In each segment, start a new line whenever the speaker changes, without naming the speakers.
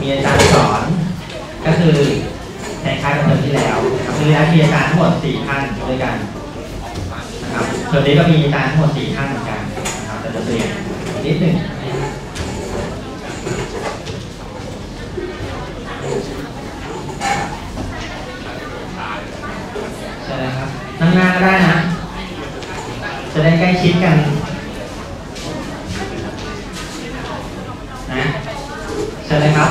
มีอาจารย์สอน ก็คือคล้ายกับเทอมที่แล้วนะครับคือแล้วมีอาจารย์ทั้งหมดสี่ท่านด้วยกันนะครับเทอมนี้ก็มีอาจารย์ทั้งหมดสี่ท่านเหมือนกันนะครับแต่จะเปลี่ยนนิดหนึ่งใช่ครับนั่งหน้าก็ได้นะ จะได้ใกล้ชิดกัน เชิญเลยครับ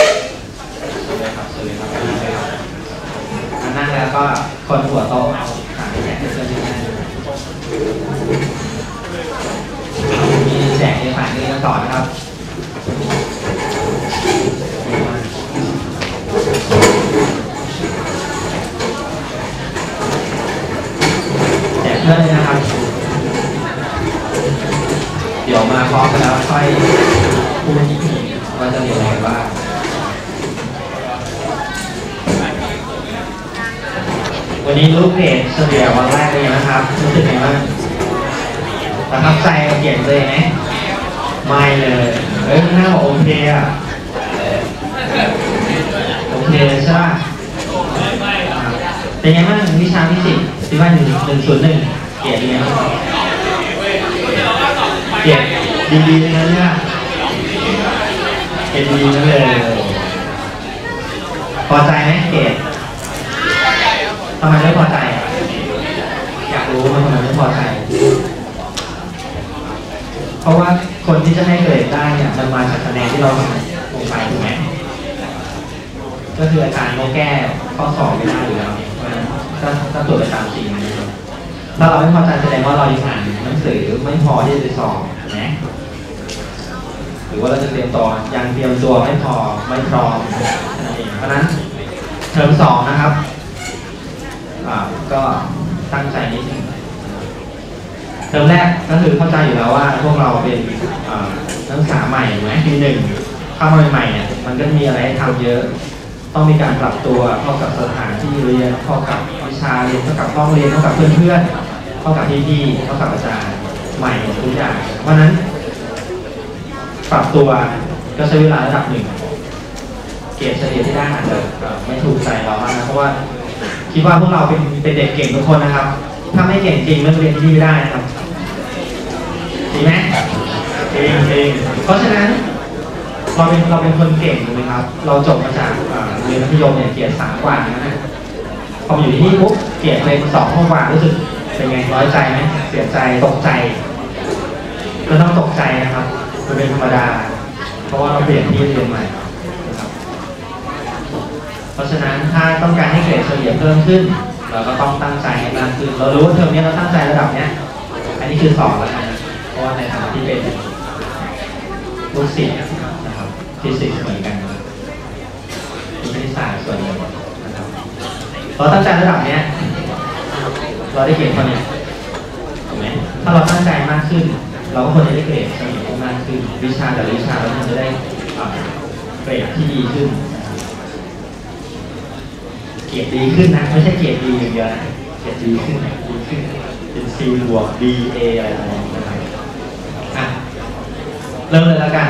เชิญเลยครับเชิญเลยครับนั่งเลยครับอะนั่งแล้วก็คนหัวโตะเอาขาแขนเชิญยืนได้มีแจกเอกสารเรียนสอนนะครับ แจกเพื่อนเลยนะครับ เดี๋ยวมาพร้อมกันแล้วค่อยพูดอีกทีว่าจะเรียนอะไรบ้างวันนี้ รูปเพจเฉลี่ยวันแรกเลยนะครับรู้สึกไงบ้างประทับใจเกียรติเลยไหมไม่เลยเฮ้ยหน้าบอกโอเคอะโอเคใช่ป่ะเป็นไงบ้างวิชาฟิสิกส์ที่ว่าหนึ่งหนึ่งศูนย์หนึ่งเกรดเป็นไงบ้างเกรดดีๆเลยนะเนี่ยเกรดดีนั่นเลยพอใจไหมเกรด ทำไมไม่พอใจอะอยากรู้ว่าทำไมไม่พอใจ เพราะว่าคนที่จะให้เกรดได้เนี่ยมันมาจากคะแนนที่เราทำลงไปถูกไหมก็คืออาจารย์เขาแก้ข้อสอบไม่ได้อยู่แล้วเพราะฉะนั้นก็ก็ตรวจไปตามจริงถ้าเราไม่พอใจแสดงว่าเรายังอ่านหนังสือไม่พอที่จะสอบนะหรือว่าเราจะเตรียมตัวยังเตรียมตัวไม่พอไม่พร้อมเองเพราะฉะนั้นเทอมสองนะครับ อ่าก็ตั้งใจนิดนึงเทอมแรกก็คือเข้าใจอยู่แล้วว่า พวกเราเป็นนักศึกษาใหม่ถูกไหมปีหนึ่งเข้ามาใหม่เนี่ยมันก็มีอะไรให้ทำเยอะ ต้องมีการปรับตัวเข้ากับสถานที่เรียนเข้ากับวิชาเรียนเข้ากับห้องเรียนเข้ากับเพื่อนๆเข้ากับพี่ๆเข้ากับอาจารย์ใหม่ทุกอย่างเพราะนั้นปรับตัวก็ใช้เวลาระดับหนึ่ง เกรดเฉลี่ยที่ได้อาจจะไม่ถูกใจเรามากนะเพราะว่า คิดว่าพวกเราเป็นเป็นเด็กเก่งทุกคนนะครับ ถ้าไม่เก่งจริงไม่เรียนที่นี่ไม่ได้นะครับจริงไหมจริงจริงเพราะฉะนั้นเราเป็นเราเป็นคนเก่งถูกไหมครับ เราจบมาจากเรียนมัธยมเนี่ยเกียรติสามกว่านะพอมาอยู่ที่นี่ปุ๊บเกียรติเป็นสองกว่ารู้สึกเป็นไงน้อยใจไหมเสียใจตกใจก็ต้องตกใจนะครับมันเป็นธรรมดา เพราะว่าเราเปลี่ยนที่เรียนใหม่ ราะฉะนั้นถ้าต้องการให้เกรดเฉลี่ยเพิ่มขึ้น เราก็ต้องตั้งใจให้มากขึ้น เรารู้ว่าเทอมนี้เราตั้งใจระดับเนี้ย อันนี้คือสองแล้วกันะเพราะว่าในฐานะที่เป็นลูกศิษย์นะครับฟิสิกส์เหมือนกันวิทยาศาสตร์ส่วนหนึ่งนะครับเราตั้งใจระดับเนี้ย เราได้เกรดเท่านี้ถูกไหมถ้าเราตั้งใจมากขึ้น เราก็ควรจะได้เกรดเฉลี่ยมากขึ้น วิชาแต่ละวิชาเราควรจะได้เกรดที่ดีขึ้น เกรดดีขึ้นนะไม่ใช่เกียรดดีอย่างเดียวนะเกรดดีขึ้นดีขึ้นเป็น C บวก B A อะไรประมาณนี้นะครับอะเริ่มเลยแล้วกัน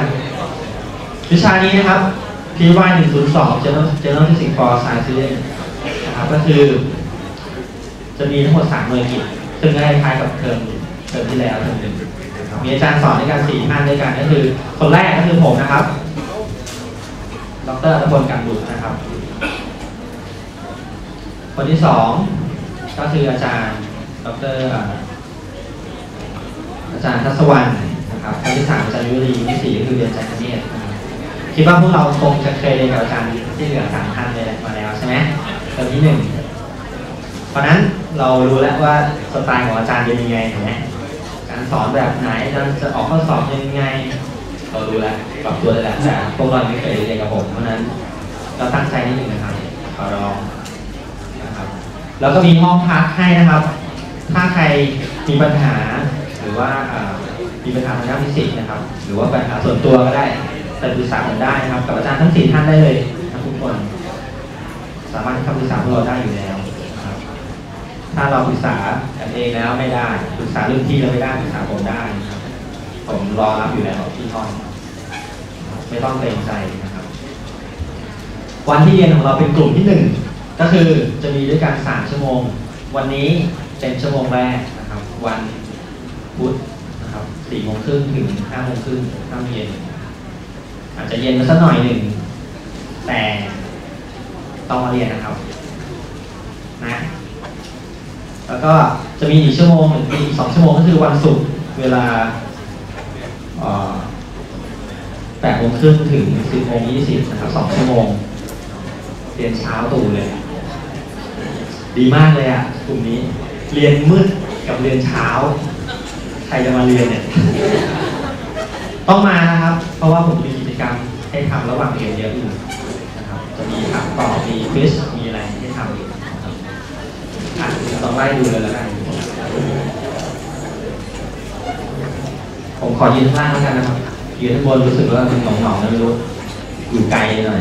วิชานี้นะครับ PY 102 Journal Journal Physics for Science Student นะครับก็คือ จะมีทั้งหมด 3 หน่วยกิจซึ่งก็คล้ายๆกับเทอมเทอมที่แล้วเทอมหนึ่งมีอาจารย์สอนด้วยกัน4ท่านด้วยกันก็คือ คนแรกก็คือผมนะครับ ดรอัตพลกันบุตรนะครับ คนที่สองก็คืออาจารย์ดรอาจารย์ทัศวรรณนะครับคนที่สามอาจารย์ยุรีที่สี่ก็คือเรียนอาจารย์คเนศนะครับคิดว่าพวกเราคงจะเคยเรียนกับอาจารย์ที่เหลือสามท่านเลยมาแล้วใช่ไหมตอนที่หนึ่งเพราะนั้นเรารู้แล้วว่าสไตล์ของอาจารย์เป็นยังไงเห็นไหมการสอนแบบไหนเราจะออกข้อสอบยังไง เรารู้แล้วปรับตัวได้แล้วแต่พวกเราไม่เคยเรียนกับผมเพราะนั้นเราตั้งใจนิดหนึ่งนะครับขอร้อง แล้วก็มีห้องพักให้นะครับ ถ้าใครมีปัญหาหรือว่ามีปัญหาทางด้านฟิสิกส์นะครับ หรือว่าปัญหาส่วนตัวก็ได้แต่ปรึกษาผมได้นะครับ กับอาจารย์ทั้งสี่ท่านได้เลยนะทุกคน สามารถให้คำปรึกษาพวกเราได้อยู่แล้วนะครับ ถ้าเราปรึกษากันเองแล้วไม่ได้ปรึกษารุ่นพี่แล้วไม่ได้ปรึกษาผมได้นะครับ ผมรอรับอยู่แล้วที่ห้องไม่ต้องเกรงใจนะครับ วันที่เรียนของเราเป็นกลุ่มที่หนึ่ง ก็คือจะมีด้วยกันสามชั่วโมง วันนี้เป็นชั่วโมงแรกนะครับ วันพุธนะครับสี่โมงครึ่งถึงห้าโมงครึ่งห้าโมงเย็น อาจจะเย็นมาสักหน่อยหนึ่ง แต่ต้องมาเรียนนะครับนะแล้วก็จะมีอีกชั่วโมงหนึ่งมีอีกสองชั่วโมงก็คือวันศุกร์เวลาแปดโมงครึ่งถึงสิบโมงยี่สิบนะครับสองชั่วโมงเรียนเช้าตู่เลย ดีมากเลยอะกลุ่มนี้ เรียนมืดกับเรียนเช้า ใครจะมาเรียนเนี่ย ต้องมานะครับ เพราะว่าผมมีกิจกรรมให้ทำระหว่างเรียนเยอะอยู่นะครับ จะมีถามตอบมีควิสมีอะไรให้ทำอยู่นะครับอะลองไล่ดูเลยแล้วกันผมขอยืนข้างล่างแล้วกันนะครับยืนข้างบนรู้สึกว่ามันหนองๆนะไม่รู้อยู่ไกลหน่อย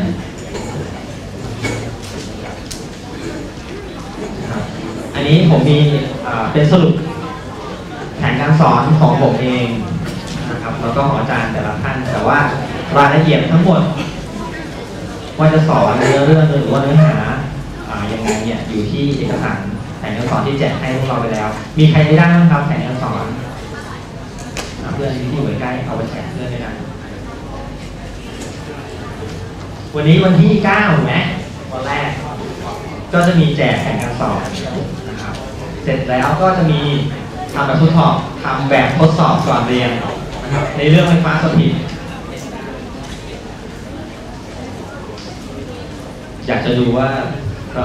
นะครับ อันนี้ผมมีเป็นสรุปแผนการสอนของผมเองนะครับแล้วก็ของอาจารย์แต่ละท่าน แต่ว่ารายละเอียดทั้งหมด ว่าจะสอนเนื้อเรื่องหรือว่าเนื้อหาอ่ายังไงเนี่ยอยู่ที่เอกสารแผนการสอนที่แจกให้พวกเราไปแล้ว มีใครได้บ้างครับแผนการสอนเพื่อนที่อยู่ใกล้เอาไปแชร์เพื่อนได้นวันนี้วันที่9ถูกไหมวันแรก ก็จะมีแจกแผนการสอน เสร็จแล้วก็จะมีทำแบบทดสอบทำแบบทดสอบก่อนเรียนนะครับในเรื่องไฟฟ้าสถิตอยากจะดูว่าเรา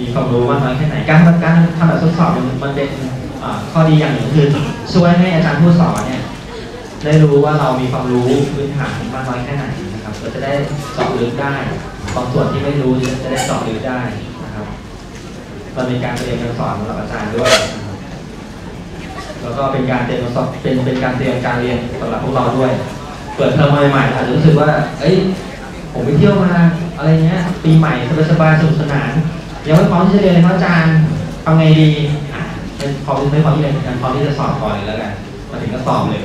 มีความรู้มากน้อยแค่ไหน การทำการทำแบบทดสอบมันมันเป็นข้อดีอย่างหนึ่งคือช่วยให้อาจารย์ผู้สอนเนี่ยได้รู้ว่าเรามีความรู้พื้นฐานมากน้อยแค่ไหนนะครับเราจะได้เจาะลึกได้บางส่วนที่ไม่รู้จะได้เจาะลึกได้ มันเป็นการเรียนการสอนสำหรับอาจารย์ด้วย แล้วก็เป็นการเตรียมสอบเป็นเป็นการเตรียมการเรียนสำหรับพวกเราด้วย เปิดเทอมใหม่ๆอาจจะรู้สึกว่า เอ้ย ผมไปเที่ยวมาอะไรเงี้ย ปีใหม่สบายๆสนุกสนานยังไม่พร้อมที่จะเรียนเลยครับอาจารย์ทำไงดีอะเป็นพร้อมไม่พร้อมที่เรียนกันพร้อมที่จะสอบก่อนเลยแล้วกันมาถึงก็สอบเลย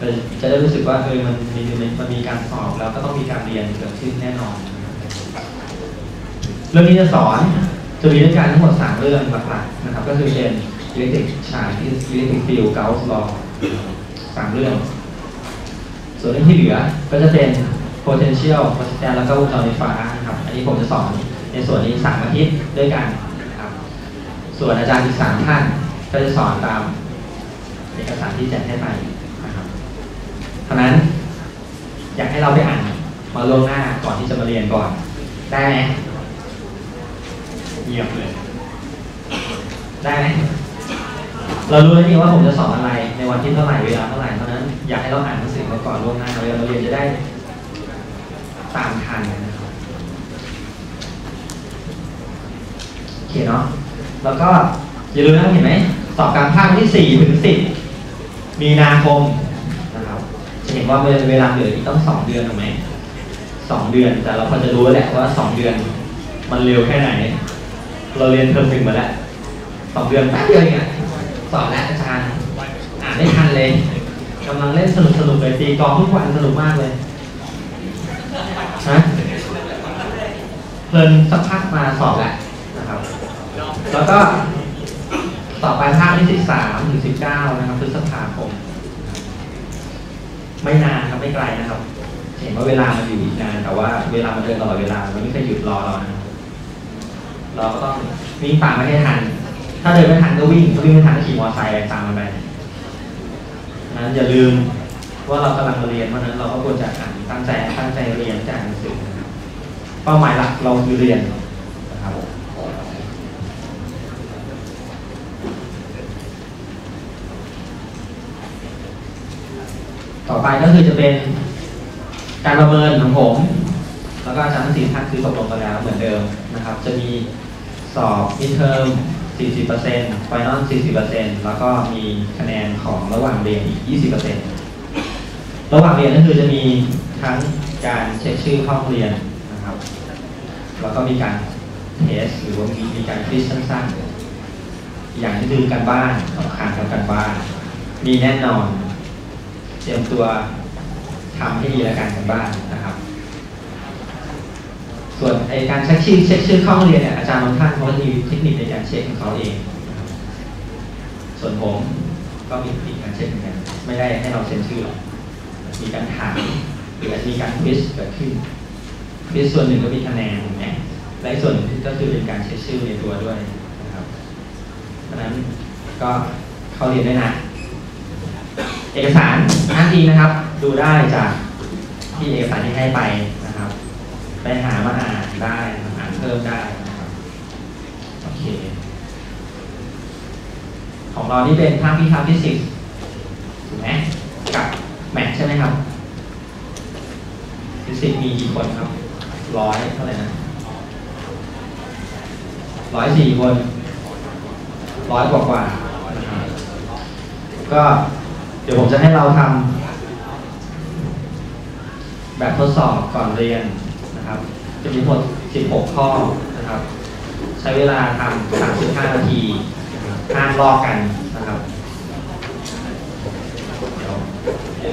จะจะได้รู้สึกว่าเออมันมีมันมีการสอบแล้วก็ต้องมีการเรียนเกิดขึ้นแน่นอน เรื่องนี้จะสอน จะมีด้วยกันทั้งหมดสามเรื่องหลักๆนะครับ ก็คือเป็น electric charge electric field Gauss law สามเรื่อง ส่วนเรื่องที่เหลือก็จะเป็น potential potential แล้วก็วงจรไฟฟ้านะครับ อันนี้ผมจะสอนในส่วนนี้สามอาทิตย์ด้วยกันนะครับ ส่วนอาจารย์อีกสามท่านก็จะสอนตามเอกสารที่แจกให้ไปนะครับเพราะนั้นอยากให้เราไปอ่านมาล่วงหน้าก่อนที่จะมาเรียนก่อน ได้ไหม เงียบเลย ได้ไหมเรารู้แล้วนี่ว่าผมจะสอนอะไรในวันที่เท่าไหร่เวลาเท่าไหร่เพราะนั้นอยากให้เราอ่านหนังสือมาก่อนล่วงหน้าเวลาเราเรียนจะได้ตามทันนะครับโอเคเนาะแล้วก็อย่าลืมนะเห็นไหมสอบการภาควันที่ถึง10มีนาคมนะครับจะเห็นว่าเวลาเหลืออีกต้อง2เดือนถูกไหมสองเดือนแต่เราพอจะรู้แหละว่า2เดือน มันเร็วแค่ไหน เราเรียนเทอมหนึ่งมาแล้วสองเดือนแป๊บเดียวเองอะสอบแล้วอาจารย์อ่านไม่ทันเลยกำลังเล่นสนุกสนุกเลยตีกองทุกวันสนุกมากเลยฮะเพลินสักพักมาสอบแล้วนะครับ แล้วก็ต่อไปภาคที่สิบสามถึงสิบเก้านะครับพฤษภาคม ไม่นานครับไม่ไกลนะครับ เห็นว่าเวลามันอยู่อีกนาน แต่ว่าเวลามันเดินตลอดเวลามันไม่เคยหยุดรอเรานะครับ เราก็ต้องวิ่งฝ่าไม่ให้ทัน ถ้าเดินไม่ทันก็วิ่งถ้าวิ่งไม่ทันก็ขี่มอเตอร์ไซค์ตามมันไปนั้นอย่าลืมว่าเรากำลังเรียนเพราะนั้นเราก็ควรจะอ่านตั้งใจตั้งใจเรียนจากหนังสือเป้าหมายหลักเราคือเรียนนะครับต่อไปก็คือจะเป็นการประเมินของผม แล้วก็อาจารย์ทั้งสี่ท่านคือตกลงกันแล้วเหมือนเดิมนะครับ จะมี สอบ midterm 40% final 40%แล้วก็มีคะแนนของระหว่างเรียนอีก 20%ระหว่างเรียนก็คือจะมีทั้งการเช็คชื่อห้องเรียนนะครับ แล้วก็มีการเทสหรือว่ามีมีการฟิชสั้นๆ อย่างที่คือการบ้านสำคัญกับการบ้าน มีแน่นอน เตรียมตัวทำให้ดีแล้วกันกันบ้านนะครับ ส่วนไอการเช็คชื่อเช็คชื่อเข้าห้องเรียนเนี่ยอาจารย์บางท่านเขาก็มีเทคนิคในการเช็คของเขาเอง ส่วนผมก็มีเทคนิคการเช็คเหมือนกันไม่ได้ให้เราเซ็นชื่อหรอกมีการถามหรืออาจจะมีการควิสเกิดขึ้นควิสส่วนหนึ่งก็มีคะแนนถูกไหมและส่วนหนึ่งก็คือเป็นการเช็คชื่อในตัวด้วยนะครับเพราะนั้นก็เข้าเรียนได้นะเอกสารอ้างอิงนะครับ ดูได้จากที่เอกสารที่ให้ไป ไปหามาอ่านได้นะครับอ่านเพิ่มได้นะครับโอเค ของเรานี่เป็นภาคพิทักษ์ฟิสิกถูกไหมกับแมทใช่ไหมครับฟิสิกส์มีกี่คนครับร้อยเท่าไหร่นะร้อยสี่คนร้อยกว่ากว่าก็เดี๋ยวผมจะให้เราทำแบบทดสอบก่อนเรียน นะครับ จะมีทั้งหมด 16 ข้อนะครับ ใช้เวลาทำ35 นาทีห้ามลอกกันนะครับ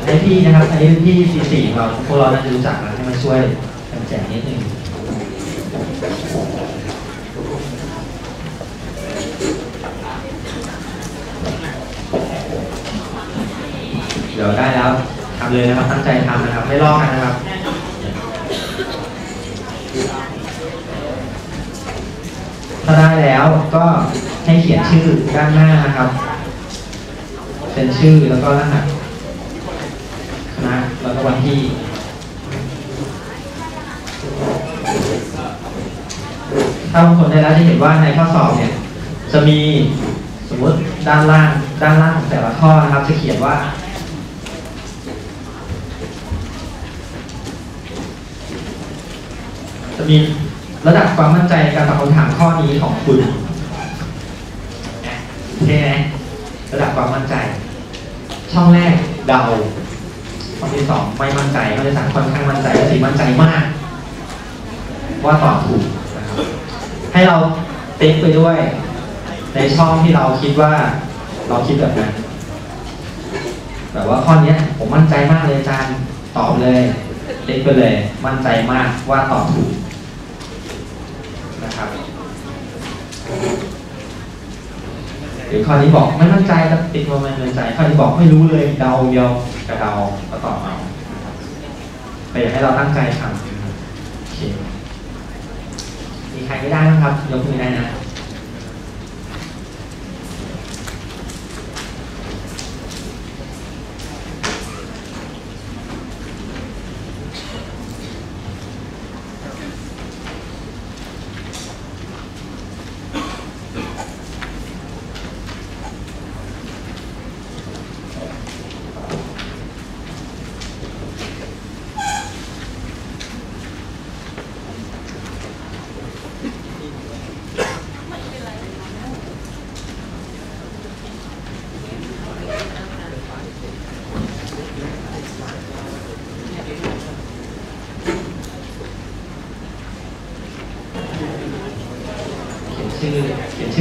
ให้พี่นะครับให้พี่ปีสี่เราพวกเราน่าจะรู้จักนะให้มาช่วยกันแจกนิดนึงเดี๋ยวได้แล้วทำเลยนะครับตั้งใจทำนะครับ ไม่ลอกกันนะครับ ถ้าได้แล้วก็ให้เขียนชื่อด้านหน้านะครับเป็นชื่อแล้วก็รหัสคณะแล้วก็วันที่ถ้าบางคนได้แล้วจะเห็นว่าในข้อสอบเนี่ย จะมีสมมติด้านล่างด้านล่างของแต่ละข้อนะครับ จะเขียนว่าจะมี ระดับความมั่นใจในการตอบคำถามข้อนี้ของคุณนะโอเคไหมระดับความมั่นใจ ช่องแรกเดาข้อที่สองไม่มั่นใจข้อที่สามค่อนข้างมั่นใจข้อสี่มั่นใจมาก ว่าตอบถูกนะครับให้เราติ๊กไปด้วย ในช่องที่เราคิดว่า เราคิดแบบนั้นแบบว่าข้อนี้ผมมั่นใจมากเลยอาจารย์ตอบเลยติ๊กไปเลย มั่นใจมากว่าตอบถูก ครับหรือข้อนี้บอกไม่มั่นใจก็ติ๊กว่าไม่มั่นใจข้อนี้บอกไม่รู้เลยเดาเดียวกระเดาก็ตอบเอาแต่อยากให้เราตั้งใจทำโอเคมีใครไม่ได้บ้างครับยกมือได้นะ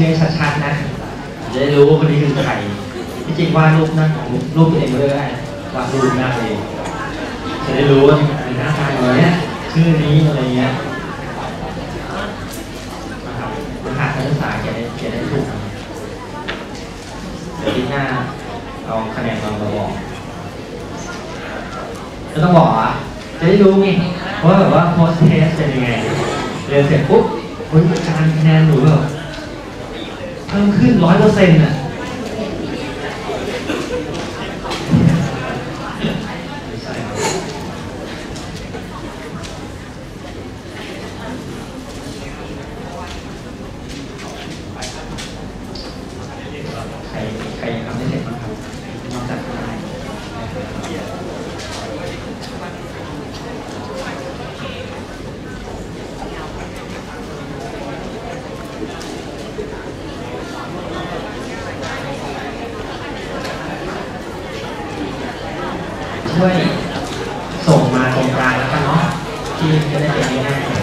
ชื่อให้ชัดๆนะจะได้รู้ว่าคนนี้คือใครที่จริงวาดรูปหน้าของรูปตัวเองไว้เลยก็ได้วาดรูปหน้าตัวเองจะได้รู้ว่าเป็นหน้าตาอย่างเนี้ยชื่อนี้อะไรเงี้ยนะครับรหัสนักศึกษาเขียนได้เขียนได้ถูกเดี๋ยวที่หน้าเอาคะแนนมาบอกก็ต้องบอกอะจะได้รู้ไงว่าแบบว่า post test เป็นยังไงเรียนเสร็จปุ๊บเฮ้ยอาจารย์คะแนนหนูแบบ เพิ่มขึ้นร้อยเปอร์เซ็นต์อะไม่ใช่ครับใครใครยังทำไม่เสร็จบ้างครับนอกจากทนาย ช่วยส่งมาตรงกลางแล้วกันเนาะที่จะได้เป็นง่ายๆ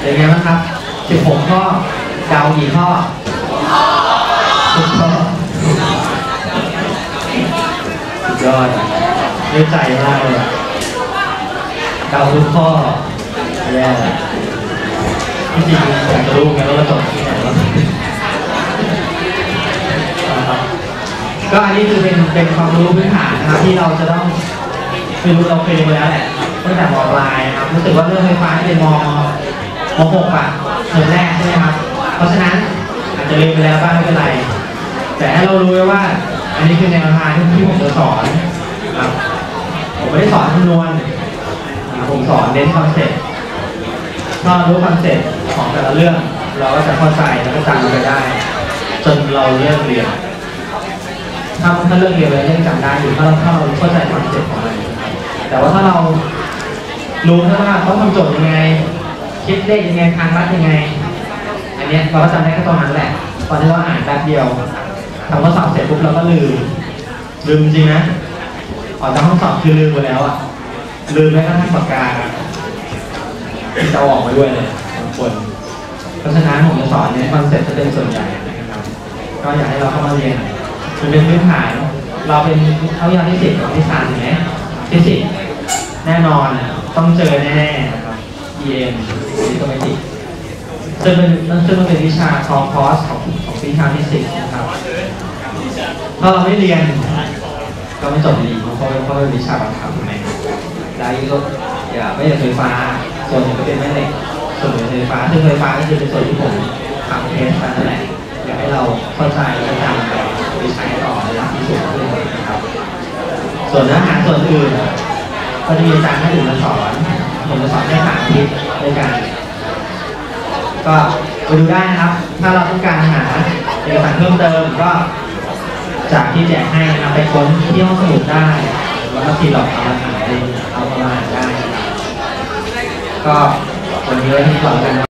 เป็นไงบ้างครับสิบหกข้อเดากี่ข้อทุกข้อสุดยอดด้วยใจมากเลยอะ เดาทุกข้อแย่ที่จริงอยากจะรู้ไงว่าเราจบที่ไหนวะนะครับก็อันนี้คือเป็นเป็นความรู้พื้นฐานนะครับที่เราจะต้องไม่รู้เราเคยรียนมาแล้วแหละตั้งแต่มปลายนะครับรู้สึกว่าเรื่องไฟฟ้าที่เป็นมมหกอะเทอมแรกใช่ไหมครับ เพราะฉะนั้นอาจจะลืมไปแล้วบ้างไม่เป็นไร แต่ให้เรารู้ไว้ว่า อันนี้คือแนวทางที่ผมจะสอนครับผมไม่ได้สอนคำนวณน ผมสอนเน้นคอนเซ็ปต์ถ้ารู้คอนเซ็ปต์ของแต่ละเรื่อง เราก็จะเข้าใจแล้วก็จำมันไปได้ จนเราเลิกเรียนถ้าถ้าเลิกเรียนไปแล้วยังจำได้อยู่ถ้าเราถ้าเราเข้าใจคอนเซ็ปต์ของมันนะครับแต่ว่าถ้าเรารู้แค่ว่าต้องทำโจทย์ยังไง คิดเลขยังไงทางลัดยังไง อันเนี้ยเราก็จำได้แค่ตรงนั้นแหละตอนที่เราอ่านแป๊บเดียวทำข้อสอบเสร็จปุ๊บเราก็ลืมลืมจริงนะออกจากห้องสอบคือลืมไปแล้วอะ ลืมแม้กระทั่งปากกาที่จะออกมาด้วยเลยบางคน เพราะฉะนั้นผมจะสอนในคอนเซ็ปต์จะเป็นส่วนใหญ่นะครับ ก็อยากให้เราเข้ามาเรียนมันเป็นพื้นฐาน เราเป็นเขาอยากที่สิบกับที่สามถูกไหมที่สิบแน่นอนต้องเจอแน่ๆนะครับ EM ดิโตเมติกซึ่งเป็นซึ่งมันเป็นวิชาคอคอร์สของของวิชาที่สิบนะครับถ้าเราไม่เรียนก็ไม่จบดีเพราะเพราะเป็นวิชาบังคับไหม ได้ก็อย่าไม่ใช่ไฟฟ้า ส่วนหนึ่งก็เป็นแม่เหล็กส่วนหนึ่งไฟฟ้า ซึ่งไฟฟ้าก็คือเป็นส่วนที่ผมทำเทสมานั่นแหละอยากให้เราเข้าใจและจำไปไปใช้ต่อในหลักที่สูงขึ้นนะครับ ส่วนเนื้อหาส่วนอื่นก็จะมีอาจารย์ท่านอื่นมาสอน ผมจะสอนแค่สามทิตย์ด้วยกัน ก็ไปดูได้นะครับ ถ้าเราต้องการหาเอกสารเพิ่มเติมก็จากที่แจกให้นะครับไปค้นที่ห้องสมุดได้แล้วก็ทีหลอกเอามาอ่าน เองเอามาอ่านได้ก็วันนี้ไว้ที่ก่อนกัน